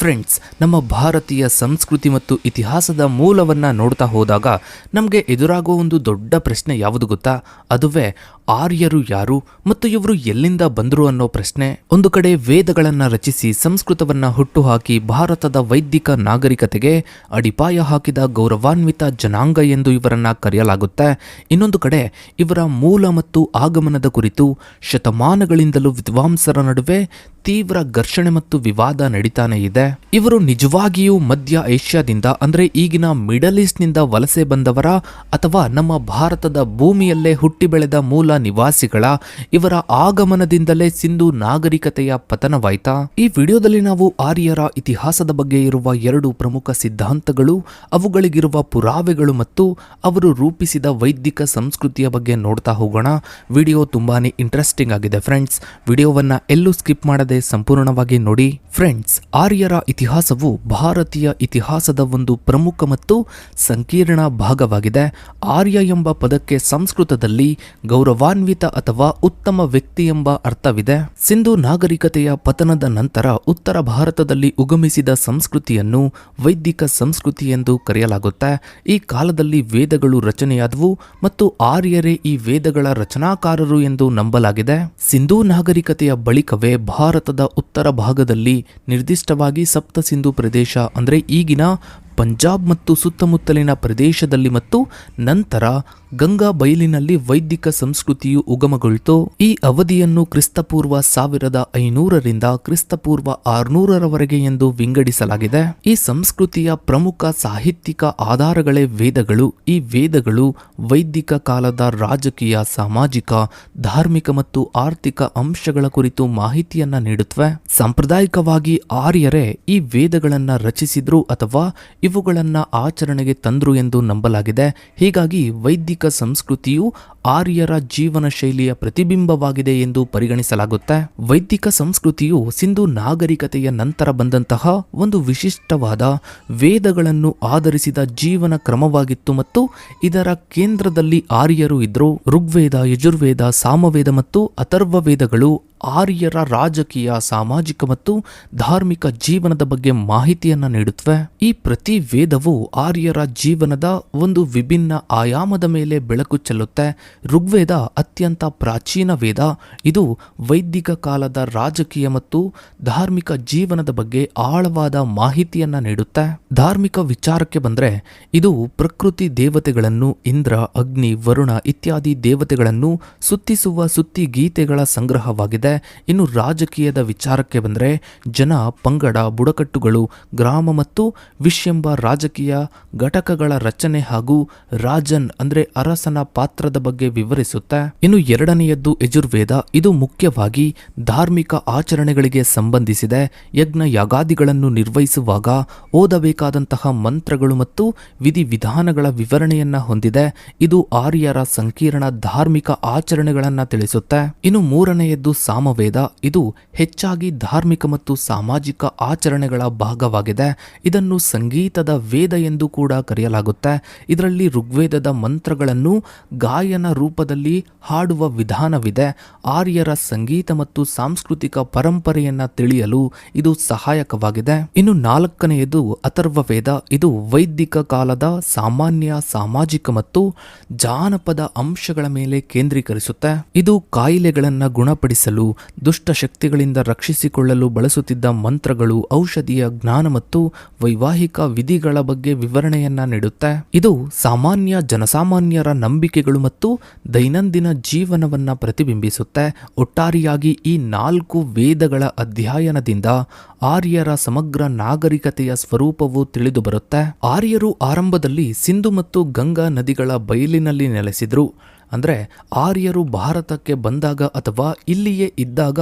Friends, ನಮ್ಮ ಭಾರತೀಯ ಸಂಸ್ಕೃತಿ ಮತ್ತು ಇತಿಹಾಸದ ಮೂಲವನ್ನು ನೋಡ್ತಾ ಹೋದಾಗ ನಮಗೆ ಎದುರಾಗೋ ಒಂದು ದೊಡ್ಡ ಪ್ರಶ್ನೆ ಯಾವುದು ಗೊತ್ತಾ? ಅದುವೇ ಆರ್ಯರು ಯಾರು ಮತ್ತು ಇವರು ಎಲ್ಲಿಂದ ಬಂದರು ಅನ್ನೋ ಪ್ರಶ್ನೆ. ಒಂದು ಕಡೆ ವೇದಗಳನ್ನು ರಚಿಸಿ ಸಂಸ್ಕೃತವನ್ನು ಹುಟ್ಟುಹಾಕಿ ಭಾರತದ ವೈದಿಕ ನಾಗರಿಕತೆಗೆ ಅಡಿಪಾಯ ಹಾಕಿದ ಗೌರವಾನ್ವಿತ ಜನಾಂಗ ಎಂದು ಇವರನ್ನ ಕರೆಯಲಾಗುತ್ತೆ. ಇನ್ನೊಂದು ಕಡೆ ಇವರ ಮೂಲ ಮತ್ತು ಆಗಮನದ ಕುರಿತು ಶತಮಾನಗಳಿಂದಲೂ ವಿದ್ವಾಂಸರ ನಡುವೆ ತೀವ್ರ ಘರ್ಷಣೆ ಮತ್ತು ವಿವಾದ ನಡೀತಾನೆ ಇದೆ. ಇವರು ನಿಜವಾಗಿಯೂ ಮಧ್ಯ ಏಷ್ಯಾದಿಂದ, ಅಂದ್ರೆ ಈಗಿನ ಮಿಡಲ್ ಈಸ್ಟ್ನಿಂದ ವಲಸೆ ಬಂದವರ ಅಥವಾ ನಮ್ಮ ಭಾರತದ ಭೂಮಿಯಲ್ಲೇ ಹುಟ್ಟಿ ಬೆಳೆದ ಮೂಲ ನಿವಾಸಿಗಳ, ಇವರ ಆಗಮನದಿಂದಲೇ ಸಿಂಧು ನಾಗರಿಕತೆಯ ಪತನವಾಯ್ತಾ? ಈ ವಿಡಿಯೋದಲ್ಲಿ ನಾವು ಆರ್ಯರ ಇತಿಹಾಸದ ಬಗ್ಗೆ ಇರುವ ಎರಡು ಪ್ರಮುಖ ಸಿದ್ಧಾಂತಗಳು, ಅವುಗಳಿಗಿರುವ ಪುರಾವೆಗಳು ಮತ್ತು ಅವರು ರೂಪಿಸಿದ ವೈದಿಕ ಸಂಸ್ಕೃತಿಯ ಬಗ್ಗೆ ನೋಡ್ತಾ ಹೋಗೋಣ. ವಿಡಿಯೋ ತುಂಬಾನೇ ಇಂಟ್ರೆಸ್ಟಿಂಗ್ ಆಗಿದೆ ಫ್ರೆಂಡ್ಸ್ ವಿಡಿಯೋವನ್ನ ಎಲ್ಲೂ ಸ್ಕಿಪ್ ಮಾಡದೆ ಸಂಪೂರ್ಣವಾಗಿ ನೋಡಿ. ಫ್ರೆಂಡ್ಸ್ ಆರ್ಯರ ಇತಿಹಾಸವು ಭಾರತೀಯ ಇತಿಹಾಸದ ಒಂದು ಪ್ರಮುಖ ಮತ್ತು ಸಂಕೀರ್ಣ ಭಾಗವಾಗಿದೆ. ಆರ್ಯ ಎಂಬ ಪದಕ್ಕೆ ಸಂಸ್ಕೃತದಲ್ಲಿ ಗೌರವಾನ್ವಿತ ಅಥವಾ ಉತ್ತಮ ವ್ಯಕ್ತಿ ಎಂಬ ಅರ್ಥವಿದೆ. ಸಿಂಧು ನಾಗರಿಕತೆಯ ಪತನದ ನಂತರ ಉತ್ತರ ಭಾರತದಲ್ಲಿ ಉಗಮಿಸಿದ ಸಂಸ್ಕೃತಿಯನ್ನು ವೈದಿಕ ಸಂಸ್ಕೃತಿ ಎಂದು ಕರೆಯಲಾಗುತ್ತೆ. ಈ ಕಾಲದಲ್ಲಿ ವೇದಗಳು ರಚನೆಯಾದವು ಮತ್ತು ಆರ್ಯರೇ ಈ ವೇದಗಳ ರಚನಾಕಾರರು ಎಂದು ನಂಬಲಾಗಿದೆ. ಸಿಂಧೂ ನಾಗರಿಕತೆಯ ಬಳಿಕವೇ ಭಾರತದ ಉತ್ತರ ಭಾಗದಲ್ಲಿ ನಿರ್ದಿಷ್ಟವಾಗಿ ಸಪ್ತ ಸಿಂಧು ಪ್ರದೇಶ ಅಂದರೆ ಈಗಿನ ಪಂಜಾಬ್ ಮತ್ತು ಸುತ್ತಮುತ್ತಲಿನ ಪ್ರದೇಶದಲ್ಲಿ ಮತ್ತು ನಂತರ ಗಂಗಾ ಬಯಲಿನಲ್ಲಿ ವೈದಿಕ ಸಂಸ್ಕೃತಿಯು ಉಗಮಗೊಳ್ತು, ಈ ಅವಧಿಯನ್ನು ಕ್ರಿಸ್ತಪೂರ್ವ ಸಾವಿರದ ಐನೂರರಿಂದ ಕ್ರಿಸ್ತಪೂರ್ವ ಆರ್ನೂರರವರೆಗೆ ಎಂದು ವಿಂಗಡಿಸಲಾಗಿದೆ. ಈ ಸಂಸ್ಕೃತಿಯ ಪ್ರಮುಖ ಸಾಹಿತ್ಯಿಕ ಆಧಾರಗಳೇ ವೇದಗಳು. ಈ ವೇದಗಳು ವೈದಿಕ ಕಾಲದ ರಾಜಕೀಯ, ಸಾಮಾಜಿಕ, ಧಾರ್ಮಿಕ ಮತ್ತು ಆರ್ಥಿಕ ಅಂಶಗಳ ಕುರಿತು ಮಾಹಿತಿಯನ್ನ ನೀಡುತ್ತವೆ ಸಾಂಪ್ರದಾಯಿಕವಾಗಿ ಆರ್ಯರೇ ಈ ವೇದಗಳನ್ನ ರಚಿಸಿದ್ರು ಅಥವಾ ಇವುಗಳನ್ನ ಆಚರಣೆಗೆ ತಂದ್ರು ಎಂದು ನಂಬಲಾಗಿದೆ. ಹೀಗಾಗಿ ವೈದಿಕ ಸಂಸ್ಕೃತಿಯು ಆರ್ಯರ ಜೀವನ ಶೈಲಿಯ ಪ್ರತಿಬಿಂಬವಾಗಿದೆ ಎಂದು ಪರಿಗಣಿಸಲಾಗುತ್ತೆ. ವೈದಿಕ ಸಂಸ್ಕೃತಿಯು ಸಿಂಧು ನಾಗರಿಕತೆಯ ನಂತರ ಬಂದಂತಹ ಒಂದು ವಿಶಿಷ್ಟವಾದ ವೇದಗಳನ್ನು ಆಧರಿಸಿದ ಜೀವನ ಕ್ರಮವಾಗಿತ್ತು ಮತ್ತು ಇದರ ಕೇಂದ್ರದಲ್ಲಿ ಆರ್ಯರು ಇದ್ರು ಋಗ್ವೇದ, ಯಜುರ್ವೇದ, ಸಾಮವೇದ ಮತ್ತು ಅಥರ್ವ ವೇದಗಳು ಆರ್ಯರ ರಾಜಕೀಯ, ಸಾಮಾಜಿಕ ಮತ್ತು ಧಾರ್ಮಿಕ ಜೀವನದ ಬಗ್ಗೆ ಮಾಹಿತಿಯನ್ನು ನೀಡುತ್ತವೆ ಈ ಪ್ರತಿ ವೇದವು ಆರ್ಯರ ಜೀವನದ ಒಂದು ವಿಭಿನ್ನ ಆಯಾಮದ ಮೇಲೆ ಬೆಳಕು ಚೆಲ್ಲುತ್ತೆ. ಋಗ್ವೇದ ಅತ್ಯಂತ ಪ್ರಾಚೀನ ವೇದ. ಇದು ವೈದಿಕ ಕಾಲದ ರಾಜಕೀಯ ಮತ್ತು ಧಾರ್ಮಿಕ ಜೀವನದ ಬಗ್ಗೆ ಆಳವಾದ ಮಾಹಿತಿಯನ್ನು ನೀಡುತ್ತೆ. ಧಾರ್ಮಿಕ ವಿಚಾರಕ್ಕೆ ಬಂದ್ರೆ, ಇದು ಪ್ರಕೃತಿ ದೇವತೆಗಳನ್ನು, ಇಂದ್ರ, ಅಗ್ನಿ, ವರುಣ ಇತ್ಯಾದಿ ದೇವತೆಗಳನ್ನು ಸುತ್ತಿಸುವ ಸುತ್ತಿ ಗೀತೆಗಳ ಸಂಗ್ರಹವಾಗಿದೆ. ಇನ್ನು ರಾಜಕೀಯದ ವಿಚಾರಕ್ಕೆ ಬಂದರೆ ಜನ ಪಂಗಡ, ಬುಡಕಟ್ಟುಗಳು, ಗ್ರಾಮ ಮತ್ತು ವಿಶ್ಯಂಬ ರಾಜಕೀಯ ಘಟಕಗಳ ರಚನೆ ಹಾಗೂ ರಾಜನ್ ಅಂದ್ರೆ ಅರಸನ ಪಾತ್ರದ ಬಗ್ಗೆ ವಿವರಿಸುತ್ತೆ. ಇನ್ನು ಎರಡನೆಯದ್ದು ಯಜುರ್ವೇದ. ಇದು ಮುಖ್ಯವಾಗಿ ಧಾರ್ಮಿಕ ಆಚರಣೆಗಳಿಗೆ ಸಂಬಂಧಿಸಿದೆ. ಯಜ್ಞ ಯಾಗಾದಿಗಳನ್ನು ನಿರ್ವಹಿಸುವಾಗ ಓದಬೇಕಾದಂತಹ ಮಂತ್ರಗಳು ಮತ್ತು ವಿಧಿವಿಧಾನಗಳ ವಿವರಣೆಯನ್ನ ಹೊಂದಿದೆ. ಇದು ಆರ್ಯರ ಸಂಕೀರ್ಣ ಧಾರ್ಮಿಕ ಆಚರಣೆಗಳನ್ನ ತಿಳಿಸುತ್ತೆ. ಇನ್ನು ಮೂರನೆಯದ್ದು ಸಾಮವೇದ ಇದು ಹೆಚ್ಚಾಗಿ ಧಾರ್ಮಿಕ ಮತ್ತು ಸಾಮಾಜಿಕ ಆಚರಣೆಗಳ ಭಾಗವಾಗಿದೆ. ಇದನ್ನು ಸಂಗೀತದ ವೇದ ಎಂದು ಕೂಡ ಕರೆಯಲಾಗುತ್ತೆ. ಇದರಲ್ಲಿ ಋಗ್ವೇದದ ಮಂತ್ರಗಳನ್ನು ಗಾಯನ ರೂಪದಲ್ಲಿ ಹಾಡುವ ವಿಧಾನವಿದೆ. ಆರ್ಯರ ಸಂಗೀತ ಮತ್ತು ಸಾಂಸ್ಕೃತಿಕ ಪರಂಪರೆಯನ್ನು ತಿಳಿಯಲು ಇದು ಸಹಾಯಕವಾಗಿದೆ. ಇನ್ನು ನಾಲ್ಕನೆಯದು ಅಥರ್ವ ವೇದ ಇದು ವೈದಿಕ ಕಾಲದ ಸಾಮಾನ್ಯ ಸಾಮಾಜಿಕ ಮತ್ತು ಜಾನಪದ ಅಂಶಗಳ ಮೇಲೆ ಕೇಂದ್ರೀಕರಿಸುತ್ತೆ. ಇದು ಕಾಯಿಲೆಗಳನ್ನು ಗುಣಪಡಿಸಲು ದುಷ್ಟ ಶಕ್ತಿಗಳಿಂದ ರಕ್ಷಿಸಿಕೊಳ್ಳಲು ಬಳಸುತ್ತಿದ್ದ ಮಂತ್ರಗಳು ಔಷಧಿಯ ಜ್ಞಾನ ಮತ್ತು ವೈವಾಹಿಕ ವಿಧಿಗಳ ಬಗ್ಗೆ ವಿವರಣೆಯನ್ನ ನೀಡುತ್ತೆ. ಇದು ಸಾಮಾನ್ಯ ಜನಸಾಮಾನ್ಯರ ನಂಬಿಕೆಗಳು ಮತ್ತು ದೈನಂದಿನ ಜೀವನವನ್ನ ಪ್ರತಿಬಿಂಬಿಸುತ್ತೆ. ಒಟ್ಟಾರೆಯಾಗಿ ಈ ನಾಲ್ಕು ವೇದಗಳ ಅಧ್ಯಯನದಿಂದ ಆರ್ಯರ ಸಮಗ್ರ ನಾಗರಿಕತೆಯ ಸ್ವರೂಪವು ತಿಳಿದು ಬರುತ್ತೆ. ಆರ್ಯರು ಆರಂಭದಲ್ಲಿ ಸಿಂಧು ಮತ್ತು ಗಂಗಾ ನದಿಗಳ ಬಯಲಿನಲ್ಲಿ ನೆಲೆಸಿದ್ರು. ಅಂದರೆ ಆರ್ಯರು ಭಾರತಕ್ಕೆ ಬಂದಾಗ ಅಥವಾ ಇಲ್ಲಿಯೇ ಇದ್ದಾಗ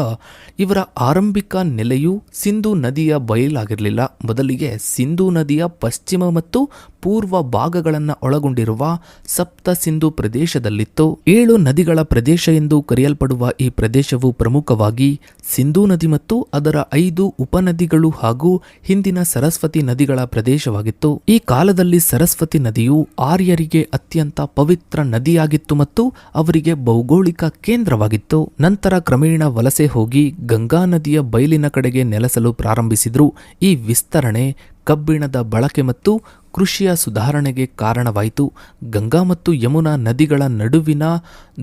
ಇವರ ಆರಂಭಿಕ ನೆಲೆಯು ಸಿಂಧು ನದಿಯ ಬಯಲಾಗಿರಲಿಲ್ಲ. ಬದಲಿಗೆ ಸಿಂಧು ನದಿಯ ಪಶ್ಚಿಮ ಮತ್ತು ಪೂರ್ವ ಭಾಗಗಳನ್ನು ಒಳಗೊಂಡಿರುವ ಸಪ್ತ ಸಿಂಧು ಪ್ರದೇಶದಲ್ಲಿತ್ತು. ಏಳು ನದಿಗಳ ಪ್ರದೇಶ ಎಂದು ಕರೆಯಲ್ಪಡುವ ಈ ಪ್ರದೇಶವು ಪ್ರಮುಖವಾಗಿ ಸಿಂಧೂ ನದಿ ಮತ್ತು ಅದರ ಐದು ಉಪನದಿಗಳು ಹಾಗೂ ಹಿಂದಿನ ಸರಸ್ವತಿ ನದಿಗಳ ಪ್ರದೇಶವಾಗಿತ್ತು. ಈ ಕಾಲದಲ್ಲಿ ಸರಸ್ವತಿ ನದಿಯು ಆರ್ಯರಿಗೆ ಅತ್ಯಂತ ಪವಿತ್ರ ನದಿಯಾಗಿತ್ತು ಮತ್ತು ಮತ್ತು ಅವರಿಗೆ ಭೌಗೋಳಿಕ ಕೇಂದ್ರವಾಗಿತ್ತು. ನಂತರ ಕ್ರಮೇಣ ವಲಸೆ ಹೋಗಿ ಗಂಗಾ ನದಿಯ ಬಯಲಿನ ಕಡೆಗೆ ನೆಲೆಸಲು ಪ್ರಾರಂಭಿಸಿದ್ರು. ಈ ವಿಸ್ತರಣೆ ಕಬ್ಬಿಣದ ಬಳಕೆ ಮತ್ತು ಕೃಷಿಯ ಸುಧಾರಣೆಗೆ ಕಾರಣವಾಯಿತು. ಗಂಗಾ ಮತ್ತು ಯಮುನಾ ನದಿಗಳ ನಡುವಿನ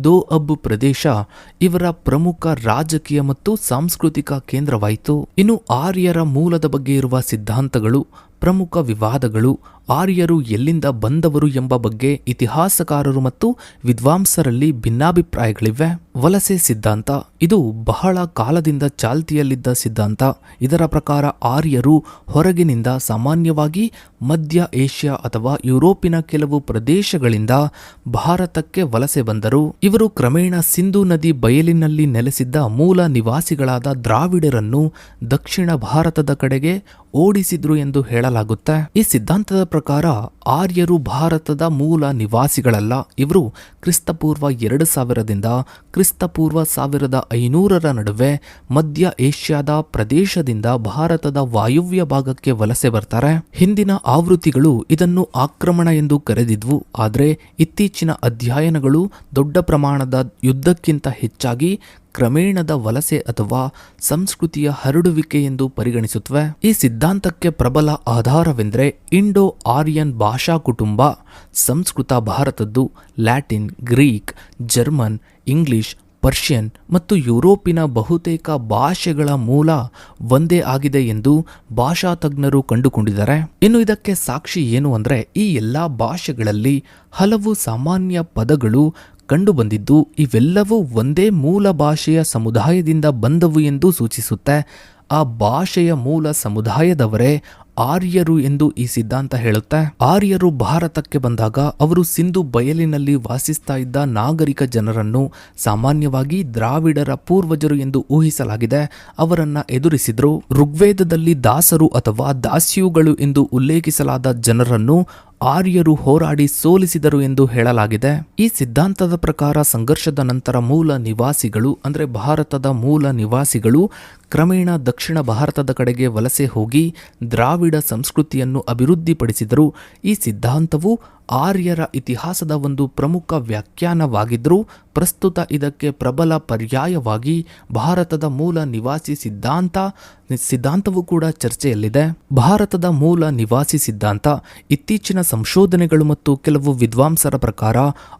ದೋಅಬ್ ಪ್ರದೇಶ ಇವರ ಪ್ರಮುಖ ರಾಜಕೀಯ ಮತ್ತು ಸಾಂಸ್ಕೃತಿಕ ಕೇಂದ್ರವಾಯಿತು. ಇನ್ನು ಆರ್ಯರ ಮೂಲದ ಬಗ್ಗೆ ಇರುವ ಸಿದ್ಧಾಂತಗಳು, ಪ್ರಮುಖ ವಿವಾದಗಳು ಆರ್ಯರು ಎಲ್ಲಿಂದ ಬಂದವರು ಎಂಬ ಬಗ್ಗೆ ಇತಿಹಾಸಕಾರರು ಮತ್ತು ವಿದ್ವಾಂಸರಲ್ಲಿ ಭಿನ್ನಾಭಿಪ್ರಾಯಗಳಿವೆ. ವಲಸೆ ಸಿದ್ಧಾಂತ. ಇದು ಬಹಳ ಕಾಲದಿಂದ ಚಾಲ್ತಿಯಲ್ಲಿದ್ದ ಸಿದ್ಧಾಂತ. ಇದರ ಪ್ರಕಾರ ಆರ್ಯರು ಹೊರಗಿನಿಂದ ಸಾಮಾನ್ಯವಾಗಿ ಮಧ್ಯ ಏಷ್ಯಾ ಅಥವಾ ಯುರೋಪಿನ ಕೆಲವು ಪ್ರದೇಶಗಳಿಂದ ಭಾರತಕ್ಕೆ ವಲಸೆ ಬಂದರು. ಇವರು ಕ್ರಮೇಣ ಸಿಂಧೂ ನದಿ ಬಯಲಿನಲ್ಲಿ ನೆಲೆಸಿದ್ದ ಮೂಲ ನಿವಾಸಿಗಳಾದ ದ್ರಾವಿಡರನ್ನು ದಕ್ಷಿಣ ಭಾರತದ ಕಡೆಗೆ ಓಡಿಸಿದ್ರು ಎಂದು ಹೇಳಲಾಗುತ್ತೆ. ಈ ಸಿದ್ಧಾಂತದ ಪ್ರಕಾರ ಆರ್ಯರು ಭಾರತದ ಮೂಲ ನಿವಾಸಿಗಳಲ್ಲ. ಇವರು ಕ್ರಿಸ್ತಪೂರ್ವ ಎರಡು ಸಾವಿರದಿಂದ ಕ್ರಿಸ್ತಪೂರ್ವ ಸಾವಿರದ ಐನೂರರ ನಡುವೆ ಮಧ್ಯ ಏಷ್ಯಾದ ಪ್ರದೇಶದಿಂದ ಭಾರತದ ವಾಯುವ್ಯ ಭಾಗಕ್ಕೆ ವಲಸೆ ಬರ್ತಾರೆ. ಹಿಂದಿನ ಆವೃತ್ತಿಗಳು ಇದನ್ನು ಆಕ್ರಮಣ ಎಂದು ಕರೆದಿದ್ವು. ಆದರೆ ಇತ್ತೀಚಿನ ಅಧ್ಯಯನಗಳು ದೊಡ್ಡ ಪ್ರಮಾಣದ ಯುದ್ಧಕ್ಕಿಂತ ಹೆಚ್ಚಾಗಿ ಕ್ರಮೇಣದ ವಲಸೆ ಅಥವಾ ಸಂಸ್ಕೃತಿಯ ಹರಡುವಿಕೆ ಎಂದು ಪರಿಗಣಿಸುತ್ತವೆ ಈ ಸಿದ್ಧಾಂತಕ್ಕೆ ಪ್ರಬಲ ಆಧಾರವೆಂದರೆ ಇಂಡೋ ಆರ್ಯನ್ ಭಾಷಾ ಕುಟುಂಬ, ಸಂಸ್ಕೃತ ಭಾರತದ್ದು, Latin, Greek, German, English, Persian ಮತ್ತು ಯುರೋಪಿನ ಬಹುತೇಕ ಭಾಷೆಗಳ ಮೂಲ ಒಂದೇ ಆಗಿದೆ ಎಂದು ಭಾಷಾ ತಜ್ಞರು ಕಂಡುಕೊಂಡಿದ್ದಾರೆ. ಇನ್ನು ಇದಕ್ಕೆ ಸಾಕ್ಷಿ ಏನು ಅಂದರೆ ಈ ಎಲ್ಲ ಭಾಷೆಗಳಲ್ಲಿ ಹಲವು ಸಾಮಾನ್ಯ ಪದಗಳು ಕಂಡುಬಂದಿದ್ದು, ಇವೆಲ್ಲವೂ ಒಂದೇ ಮೂಲ ಭಾಷೆಯ ಸಮುದಾಯದಿಂದ ಬಂದವು ಎಂದು ಸೂಚಿಸುತ್ತೆ. ಆ ಭಾಷೆಯ ಮೂಲ ಸಮುದಾಯದವರೇ ಆರ್ಯರು ಎಂದು ಈ ಸಿದ್ಧಾಂತ ಹೇಳುತ್ತೆ. ಆರ್ಯರು ಭಾರತಕ್ಕೆ ಬಂದಾಗ ಅವರು ಸಿಂಧು ಬಯಲಿನಲ್ಲಿ ವಾಸಿಸ್ತಾ ಇದ್ದ ನಾಗರಿಕ ಜನರನ್ನು ಸಾಮಾನ್ಯವಾಗಿ ದ್ರಾವಿಡರ ಪೂರ್ವಜರು ಎಂದು ಊಹಿಸಲಾಗಿದೆ. ಅವರನ್ನ ಎದುರಿಸಿದ್ರು. ಋಗ್ವೇದದಲ್ಲಿ ದಾಸರು ಅಥವಾ ದಾಸ್ಯುಗಳು ಎಂದು ಉಲ್ಲೇಖಿಸಲಾದ ಜನರನ್ನು ಆರ್ಯರು ಹೋರಾಡಿ ಸೋಲಿಸಿದರು ಎಂದು ಹೇಳಲಾಗಿದೆ. ಈ ಸಿದ್ಧಾಂತದ ಪ್ರಕಾರ ಸಂಘರ್ಷದ ನಂತರ ಮೂಲ ನಿವಾಸಿಗಳು, ಅಂದರೆ ಭಾರತದ ಮೂಲ ನಿವಾಸಿಗಳು, ಕ್ರಮೇಣ ದಕ್ಷಿಣ ಭಾರತದ ಕಡೆಗೆ ವಲಸೆ ಹೋಗಿ ದ್ರಾವಿಡ ಸಂಸ್ಕೃತಿಯನ್ನು ಅಭಿವೃದ್ಧಿಪಡಿಸಿದರು. ಈ ಸಿದ್ಧಾಂತವು ಆರ್ಯರ ಇತಿಹಾಸದ ಒಂದು ಪ್ರಮುಖ ವ್ಯಾಖ್ಯಾನವಾಗಿದ್ದರೂ ಪ್ರಸ್ತುತ ಇದಕ್ಕೆ ಪ್ರಬಲ ಪರ್ಯಾಯವಾಗಿ ಭಾರತದ ಮೂಲ ನಿವಾಸಿ ಸಿದ್ಧಾಂತ, ಸಿದ್ಧಾಂತವೂ ಕೂಡ ಚರ್ಚೆಯಲ್ಲಿದೆ. ಭಾರತದ ಮೂಲ ನಿವಾಸಿ ಸಿದ್ಧಾಂತ, ಇತ್ತೀಚಿನ ಸಂಶೋಧನೆಗಳು ಮತ್ತು ಕೆಲವು ವಿದ್ವಾಂಸರ ಪ್ರಕಾರ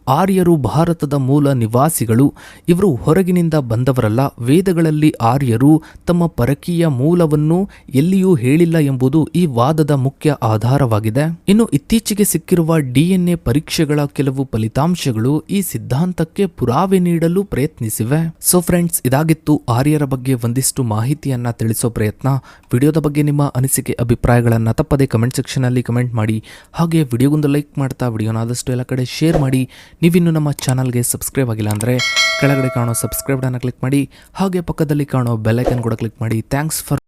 ಆರ್ಯರು ಭಾರತದ ಮೂಲ ನಿವಾಸಿಗಳು. ಇವರು ಹೊರಗಿನಿಂದ ಬಂದವರಲ್ಲ, ವೇದಗಳಲ್ಲಿ ಆರ್ಯರು ತಮ್ಮ ಪರಕೀಯ ಮೂಲವನ್ನು ಎಲ್ಲಿಯೂ ಹೇಳಿಲ್ಲ ಎಂಬುದು ಈ ವಾದದ ಮುಖ್ಯ ಆಧಾರವಾಗಿದೆ. ಇನ್ನು ಇತ್ತೀಚೆಗೆ ಸಿಕ್ಕಿರುವ ಡಿಎನ್ಎ ಪರೀಕ್ಷೆಗಳ ಕೆಲವು ಫಲಿತಾಂಶಗಳು ಈ ಸಿದ್ಧಾಂತಕ್ಕೆ ಪುರಾವೆ ನೀಡಲು ಪ್ರಯತ್ನಿಸಿವೆ. ಸೊ ಫ್ರೆಂಡ್ಸ್ ಇದಾಗಿತ್ತು ಆರ್ಯರ ಬಗ್ಗೆ ಒಂದಿಷ್ಟು ಮಾಹಿತಿಯನ್ನ ತಿಳಿಸೋ ಪ್ರಯತ್ನ. ವಿಡಿಯೋದ ಬಗ್ಗೆ ನಿಮ್ಮ ಅನಿಸಿಕೆ, ಅಭಿಪ್ರಾಯಗಳನ್ನು ತಪ್ಪದೆ ಕಮೆಂಟ್ ಸೆಕ್ಷನ್ ಅಲ್ಲಿ ಕಮೆಂಟ್ ಮಾಡಿ. ಹಾಗೆ ವಿಡಿಯೋಗೊಂದು ಲೈಕ್ ಮಾಡ್ತಾ, ವಿಡಿಯೋನ ಆದಷ್ಟು ಎಲ್ಲ ಕಡೆ ಶೇರ್ ಮಾಡಿ. ನೀವಿನ್ನು ನಮ್ಮ ಚಾನಲ್ಗೆ ಸಬ್ಸ್ಕ್ರೈಬ್ ಆಗಿಲ್ಲ ಅಂದ್ರೆ ಕೆಳಗಡೆ ಕಾಣೋ ಸಬ್ಸ್ಕ್ರೈಬ್ ಅನ್ನ ಕ್ಲಿಕ್ ಮಾಡಿ. ಹಾಗೆ ಪಕ್ಕದಲ್ಲಿ ಕಾಣೋ ಬೆಲ್ ಐಕನ್ ಕೂಡ ಕ್ಲಿಕ್ ಮಾಡಿ. Thanks for